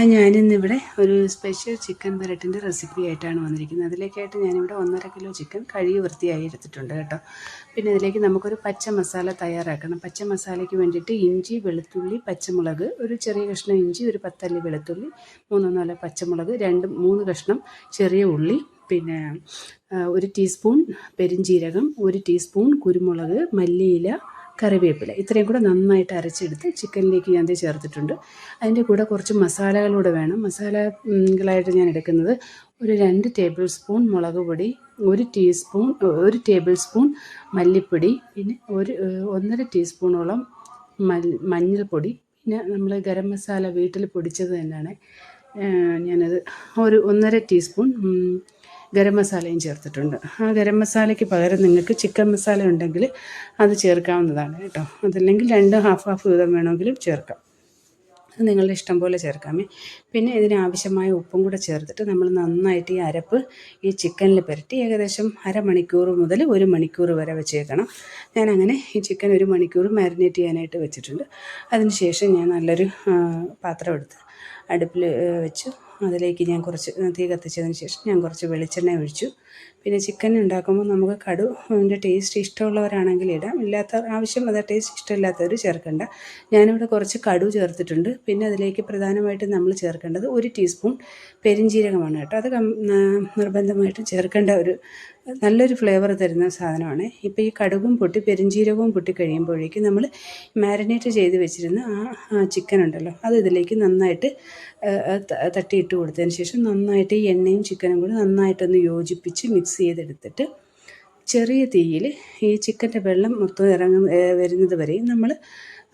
ഞാനിന്നിവിടെ ഒരു special chicken പരട്ടിന്റെ recipe ആയിട്ടാണ് വന്നിരിക്കുന്നത്. അതിലേക്കായിട്ട് ഞാനിവിടെ ഒന്നര കിലോ ചിക്കൻ കഴുകി വൃത്തിയായി എടുത്തിട്ടുണ്ട് കേട്ടോ. പിന്നെ അതിലേക്ക് നമുക്കൊരു പച്ച മസാല തയ്യാറാക്കണം. പച്ച മസാലയ്ക്ക് വേണ്ടിയിട്ട് ഇഞ്ചി വെളുത്തുള്ളി പച്ചമുളക് ഒരു ചെറിയ കഷ്ണം ഇഞ്ചി ഒരു പത്തല്ലി വെളുത്തുള്ളി മൂന്നോ നാലോ പച്ചമുളക് രണ്ട് മൂന്ന് കഷ്ണം ചെറിയ ഉള്ളി പിന്നെ ഒരു ടീസ്പൂൺ പെരിഞ്ജീരകം ഒരു ടീസ്പൂൺ കുരുമുളക് മല്ലിയില കറിവേപ്പില ഇത്രയും കൂടെ നന്നായിട്ട് അരച്ചെടുത്ത് ചിക്കനിലേക്ക് ഞാൻ ദേ ചേർത്തിട്ടുണ്ട്. അതിന്റെ കൂടെ കുറച്ച് മസാലകളൂടെ വേണം. മസാലകളായിട്ട് ഞാൻ എടുക്കുന്നത് ഒരു രണ്ട് ടേബിൾ സ്പൂൺ മുളക് പൊടി ഒരു ടീസ്പൂൺ ഒരു ടേബിൾ സ്പൂൺ മല്ലിപ്പൊടി പിന്നെ ഒരു ഒന്നര ടീസ്പൂണോളം മഞ്ഞൾപ്പൊടി. പിന്നെ നമ്മൾ ഗരം മസാല വീട്ടിൽ പൊടിച്ചത് തന്നെയാണ്. ഞാനത് ഒരു ഒന്നര ടീസ്പൂൺ ഗരം മസാലയും ചേർത്തിട്ടുണ്ട്. ആ ഗരം മസാലയ്ക്ക് പകരം നിങ്ങൾക്ക് ചിക്കൻ മസാല ഉണ്ടെങ്കിൽ അത് ചേർക്കാവുന്നതാണ് കേട്ടോ. അതല്ലെങ്കിൽ രണ്ട് ഹാഫ് ഹാഫ് വീതം വേണമെങ്കിലും ചേർക്കാം. അത് നിങ്ങളുടെ ഇഷ്ടം പോലെ ചേർക്കാമേ. പിന്നെ ഇതിനാവശ്യമായ ഉപ്പും കൂടെ ചേർത്തിട്ട് നമ്മൾ നന്നായിട്ട് ഈ അരപ്പ് ഈ ചിക്കനിൽ പുരട്ടി ഏകദേശം അരമണിക്കൂർ മുതൽ ഒരു മണിക്കൂർ വരെ വെച്ചേക്കണം. ഞാനങ്ങനെ ഈ ചിക്കൻ ഒരു മണിക്കൂർ മാരിനേറ്റ് ചെയ്യാനായിട്ട് വെച്ചിട്ടുണ്ട്. അതിന് ശേഷം ഞാൻ നല്ലൊരു പാത്രം എടുത്ത് അടുപ്പിൽ വെച്ചു. അതിലേക്ക് ഞാൻ കുറച്ച് തീ കത്തിച്ചതിന് ശേഷം ഞാൻ കുറച്ച് വെളിച്ചെണ്ണ ഒഴിച്ചു. പിന്നെ ചിക്കൻ ഉണ്ടാക്കുമ്പോൾ നമുക്ക് കടു അതിന്റെ ടേസ്റ്റ് ഇഷ്ടമുള്ളവരാണെങ്കിൽ ഇടാം. ഇല്ലാത്ത ആവശ്യം അത് ടേസ്റ്റ് ഇഷ്ടമില്ലാത്തവർ ചേർക്കണ്ട. ഞാനിവിടെ കുറച്ച് കടു ചേർത്തിട്ടുണ്ട്. പിന്നെ അതിലേക്ക് പ്രധാനമായിട്ടും നമ്മൾ ചേർക്കേണ്ടത് ഒരു ടീസ്പൂൺ പെരിഞ്ജീരകമാണ് കേട്ടോ. അത് നിർബന്ധമായിട്ടും ചേർക്കേണ്ട ഒരു നല്ലൊരു ഫ്ലേവർ തരുന്ന സാധനമാണ്. ഇപ്പോൾ ഈ കടുകും പൊട്ടി പെരിഞ്ചീരകവും പൊട്ടി കഴിയുമ്പോഴേക്കും നമ്മൾ മാരിനേറ്റ് ചെയ്ത് വെച്ചിരുന്ന ആ ചിക്കൻ ഉണ്ടല്ലോ അത് ഇതിലേക്ക് നന്നായിട്ട് തട്ടിയിട്ട് കൊടുത്തതിന് ശേഷം നന്നായിട്ട് ഈ എണ്ണയും ചിക്കനും കൂടി നന്നായിട്ടൊന്ന് യോജിപ്പിച്ച് മിക്സ് ചെയ്തെടുത്തിട്ട് ചെറിയ തീയിൽ ഈ ചിക്കന്റെ വെള്ളം മൊത്തം ഇറങ്ങുന്ന വരുന്നത് വരെയും നമ്മൾ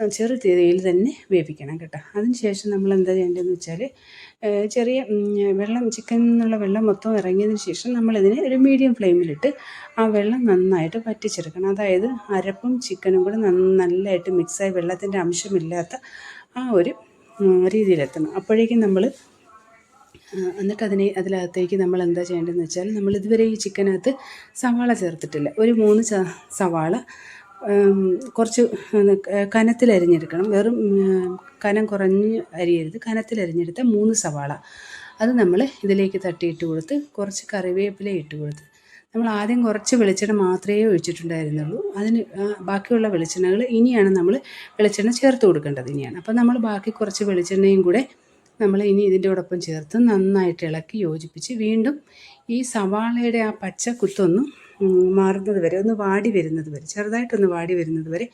ചെറു തീയിൽ തന്നെ വേവിക്കണം കേട്ടോ. അതിന് ശേഷം നമ്മൾ എന്താ ചെയ്യേണ്ടതെന്ന് വെച്ചാൽ ചെറിയ വെള്ളം ചിക്കൻ എന്നുള്ള വെള്ളം മൊത്തം ഇറങ്ങിയതിന് ശേഷം നമ്മളിതിനെ ഒരു മീഡിയം ഫ്ലെയിമിലിട്ട് ആ വെള്ളം നന്നായിട്ട് വറ്റിച്ചെടുക്കണം. അതായത് അരപ്പും ചിക്കനും കൂടെ നന്ന- നല്ലതായിട്ട് മിക്സായി വെള്ളത്തിന്റെ അംശമില്ലാത്ത ആ ഒരു രീതിയിലെത്തണം. അപ്പോഴേക്കും നമ്മൾ എന്നിട്ട് അതിനെ അതിനകത്തേക്ക് നമ്മൾ എന്താ ചെയ്യേണ്ടതെന്ന് വെച്ചാൽ നമ്മൾ ഇതുവരെ ഈ ചിക്കനകത്ത് സവാള ചേർത്തിട്ടില്ല. ഒരു മൂന്ന് സവാള കുറച്ച് കനത്തിൽ അരിഞ്ഞെടുക്കണം. വെറും കനം കുറഞ്ഞ് അരിയരുത്. കനത്തിൽ അരിഞ്ഞെടുത്ത മൂന്ന് സവാള. അത് നമ്മൾ ഇതിലേക്ക് തട്ടിയിട്ട് കൊടുത്ത് കുറച്ച് കറിവേപ്പില ഇട്ട് കൊടുത്ത് നമ്മൾ ആദ്യം കുറച്ച് വെളിച്ചെണ്ണ മാത്രമേ ഒഴിച്ചിട്ടുണ്ടായിരുന്നുള്ളൂ. അതിന് ബാക്കിയുള്ള വെളിച്ചെണ്ണകൾ ഇനിയാണ് നമ്മൾ വെളിച്ചെണ്ണ ചേർത്ത് കൊടുക്കേണ്ടത് ഇനിയാണ്. അപ്പോൾ നമ്മൾ ബാക്കി കുറച്ച് വെളിച്ചെണ്ണയും കൂടെ നമ്മൾ ഇനി ഇതിന്റെ ഒപ്പം ചേർത്ത് നന്നായിട്ട് ഇളക്കി യോജിപ്പിച്ച് വീണ്ടും ഈ സവാളയുടെ ആ പച്ച കുത്തൊന്ന് മാറുന്നത് വരെ ഒന്ന് വാടി വരുന്നത് വരെ ചെറുതായിട്ടൊന്ന് വാടി വരുന്നത് വരെ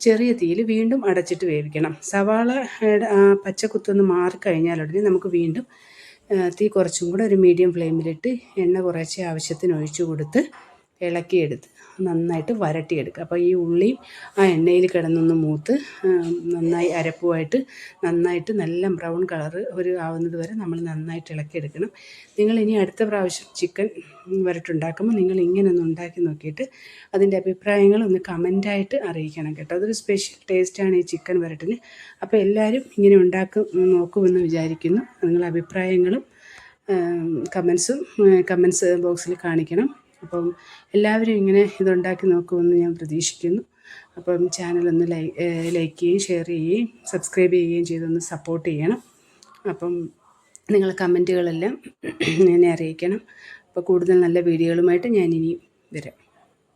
ചെറിയ തീയിൽ വീണ്ടും അടച്ചിട്ട് വേവിക്കണം. സവാളയുടെ ആ പച്ച കുത്തൊന്ന് മാറിക്കഴിഞ്ഞാൽ ഉടനെ നമുക്ക് വീണ്ടും തീ കുറച്ചും കൂടെ ഒരു മീഡിയം ഫ്ലെയിമിലിട്ട് എണ്ണ കുറച്ച് ആവശ്യത്തിന് ഒഴിച്ചു കൊടുത്ത് ഇളക്കിയെടുത്ത് നന്നായിട്ട് വരട്ടിയെടുക്കുക. അപ്പോൾ ഈ ഉള്ളിയും ആ എണ്ണയിൽ കിടന്നൊന്ന് മൂത്ത് നന്നായി അരപ്പുമായിട്ട് നന്നായിട്ട് നല്ല ബ്രൗൺ കളറ് ഒരു ആവുന്നത് വരെ നമ്മൾ നന്നായിട്ട് ഇളക്കിയെടുക്കണം. നിങ്ങൾ ഇനി അടുത്ത പ്രാവശ്യം ചിക്കൻ വരട്ടുണ്ടാക്കുമ്പോൾ നിങ്ങൾ ഇങ്ങനെ ഒന്ന് ഉണ്ടാക്കി നോക്കിയിട്ട് അതിന്റെ അഭിപ്രായങ്ങൾ ഒന്ന് കമന്റായിട്ട് അറിയിക്കണം കേട്ടോ. അതൊരു സ്പെഷ്യൽ ടേസ്റ്റാണ് ഈ ചിക്കൻ വരട്ടിന്. അപ്പോൾ എല്ലാവരും ഇങ്ങനെ ഉണ്ടാക്കും നോക്കുമെന്ന് വിചാരിക്കുന്നു. നിങ്ങളുടെ അഭിപ്രായങ്ങളും കമൻസും കമൻസ് ബോക്സിൽ കാണിക്കണം. അപ്പം എല്ലാവരും ഇങ്ങനെ ഇതുണ്ടാക്കി നോക്കുമെന്ന് ഞാൻ പ്രതീക്ഷിക്കുന്നു. അപ്പം ചാനലൊന്ന് ലൈ ലൈക്ക് ചെയ്യുകയും ഷെയർ ചെയ്യുകയും സബ്സ്ക്രൈബ് ചെയ്യുകയും ചെയ്തൊന്ന് സപ്പോർട്ട് ചെയ്യണം. അപ്പം നിങ്ങൾ കമന്റുകളെല്ലാം എന്നെ അറിയിക്കണം. അപ്പോൾ കൂടുതൽ നല്ല വീഡിയോകളുമായിട്ട് ഞാൻ ഇനി വരാം.